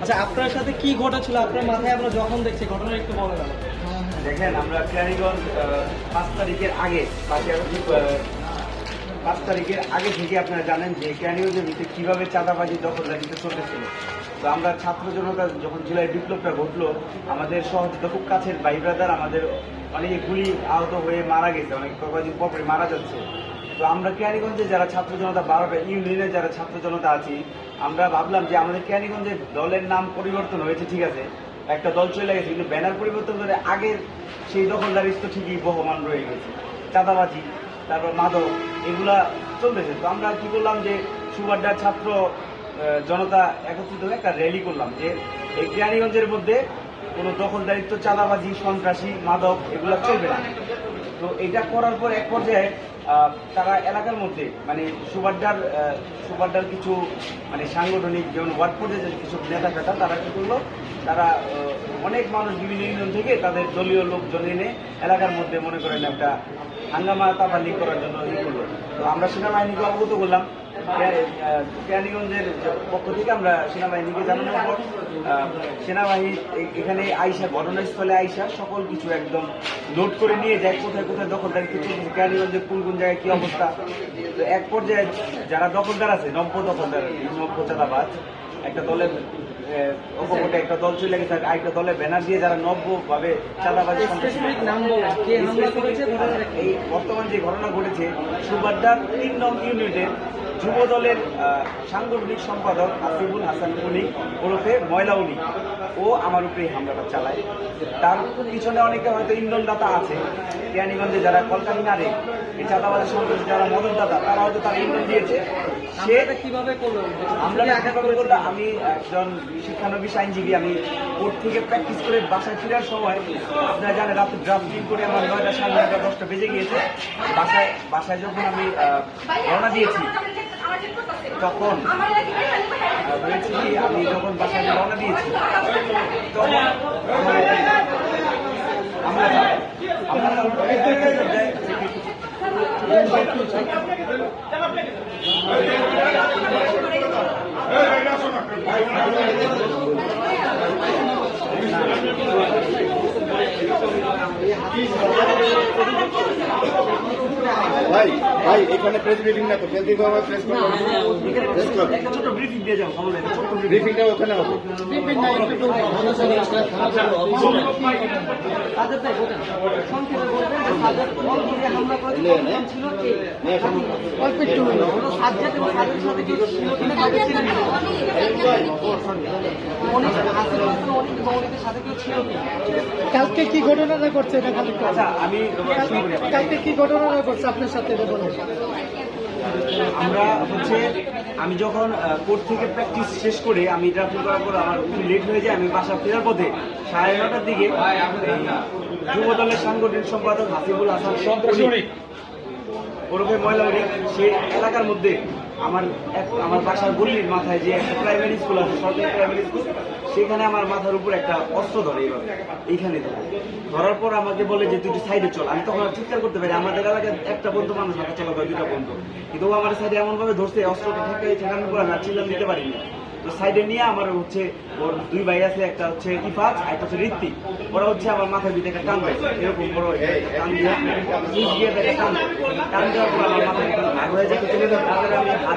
আচ্ছা আপনার সাথে কি ঘটেছিল? আপনার মাথায় আমরা যখন দেখছি ঘটনা একটু বলে দেন। দেখেন, আমরা কেরানীগঞ্জ পাঁচ তারিখের আগে, পাঁচ তারিখের আগে থেকে আপনারা জানেন যে কেরানীগঞ্জের ভিতরে কীভাবে চাঁদাবাজি, দখলদারিতে চলতেছিল। তো আমরা ছাত্র জনতা যখন জুলাই বিপ্লবটা ঘটলো, আমাদের সহযোগিতা খুব কাছের ভাই ব্রাদার আমাদের অনেকে গুলি আহত হয়ে মারা গেছে, অনেক কয়েকদিন পর মারা যাচ্ছে। তো আমরা কেরানীগঞ্জে যারা ছাত্র জনতা বারোটা ইউনিয়নের যারা ছাত্র জনতা আছি, আমরা ভাবলাম যে আমাদের কেরানীগঞ্জের দলের নাম পরিবর্তন হয়েছে, ঠিক আছে? একটা দল চলে গেছে, কিন্তু ব্যানার পরিবর্তন করে আগের সেই দখলদারি তো ঠিকই বহমান রয়ে গেছে। চাঁদাবাজি, তারপর মাদক, এগুলা চলতেছে। তো আমরা কি করলাম যে সুবাড্ডার ছাত্র জনতা একত্রিত হয়ে একটা র্যালি করলাম যে এই কেরানীগঞ্জের মধ্যে কোনো দখলদারিত্ব, চাঁদাবাজি, সন্ত্রাসী, মাদক এগুলো চলবে না। তো এটা করার পর এক পর্যায়ে তারা এলাকার মধ্যে মানে সুবাড্ডার সুবাড্ডার কিছু মানে সাংগঠনিক যেমন ওয়ার্ড পর্যায়ে কিছু নেতা ফেতা তারা কী করল? তারা অনেক মানুষ বিভিন্ন ইউনিয়ন থেকে তাদের দলীয় লোকজন এনে এলাকার মধ্যে মনে করেন একটা হাঙ্গামা তাপালি করার জন্য ই করল। তো আমরা সেনাবাহিনীকে অবগত করলাম। কে- কেরানীগঞ্জের পক্ষ থেকে আমরা সেনাবাহিনীকে জানানোর পর সেনাবাহিনী এখানে আইসা, ঘটনাস্থলে আইসা সকল কিছু একদম নোট করে নিয়ে যায়, কোথায় কোথায় দখলদারি চলছে কেরানীগঞ্জের কোন কোন জায়গায় কি অবস্থা। তো এক পর্যায়ে যারা দখলদার আছে, নব্য দখলদার নব্য চাঁদাবাজ একটা দলের অপকটে একটা দল চলে গেছে আর একটা দলের ব্যানার দিয়ে যারা নব্য ভাবে চাঁদাবাজি? এই বর্তমান যে ঘটনা ঘটেছে সুবাড্ডার তিন নং ইউনিটের যুব দলের সাংগঠনিক সম্পাদক আসিফুল হাসান উনি ওরফে ময়লা উনি। ও আমার উপরে হামলাটা চালায়। তার পিছনে অনেকে হয়তো ইন্ধনদাতা আছে কেরানীগঞ্জে যারা কলকানি নারে এই চাঁদাবাজি সন্ত্রাসী যারা মদতদাতা তারা হয়তো তার ইন্ধন দিয়েছে। সে কীভাবে করল? আমরা আঘাত আঘাত আমি একজন শিক্ষানবিশ আইনজীবী আমি কোর্ট থেকে প্র্যাকটিস করে বাসায় ফেরার সময় আপনারা জানেন রাত্রে ড্রাফটিং করে আমার নয়টা সাড়ে নয়টা দশটা বেজে গিয়েছে। বাসায় বাসায় যখন আমি রওনা দিয়েছি তখন আমি যখন বাসায় রওনা দিয়েছি তখন আমার আমরা ভাই এখানে প্রেস ব্রিফিং না তো প্রেস ব্রিফিং হবে প্রেস প্রেস ক্লাব ছোট ব্রিফিং দিয়ে যাও নেই, ছোট্ট briefing। ব্রিফিংটা ওখানে হবে। সাজ্জাদ ভাই বলেন সংক্ষেপে বলবেন যে সাজ্জাদ কোন দিকে হামলা করেছে ছিল কে? অল্প একটু সাথে কি ছিল কিনা তাকে চিনেন না অনেক হাসিল হাসান অনেক এবং অনেকের সাথে কেউ ছিল কিনা কালকে কি ঘটনাটা করছে এটা। আচ্ছা আমি কালকে কি ঘটনাটা করছে আপনার সাথে এটা বলুন। আমরা হচ্ছে আমি যখন কোর্ট থেকে প্র্যাকটিস শেষ করে আমি ড্রাফটিং করার পর আমার লেট হয়ে যায় আমি বাসা ফেরার পথে সাড়ে নটার দিকে যুব দলের সাংগঠনিক সম্পাদক হাসিবুল হাসান সন্ত্রাসী ওরফে ময়লা সে এলাকার মধ্যে আমার এক আমার বাসার গল্লির মাথায় যে একটা প্রাইমারি স্কুল আছে, সরকারি প্রাইমারি স্কুল সেখানে আমার মাথার উপর একটা অস্ত্র ধরে এইভাবে এইখানে ধরে। ধরার পর আমাকে বলে যে, তুই সাইডে চল। আমি তখন আর চিৎকার করতে পারি আমাদের এলাকায় একটা বন্ধু মানুষ হাতে চলা হয় দুটা বন্ধু। কিন্তু ও আমার সাইডে এমনভাবে ধরছে, অস্ত্রটা ঠেকাই ঠেকানোর পর আমি আর চিল্লাম দিতে পারিনি। তো সাইডে নিয়ে আমার হচ্ছে, ওর দুই ভাই আছে, একটা হচ্ছে ইফাজ একটা হচ্ছে ঋত্বিক। ওরা হচ্ছে আমার মাথার ভিতরে একটা টান দেয় এরকম বড় টান দিয়ে টান দেওয়ার পর আমার একটু ভাগ হয়ে যায়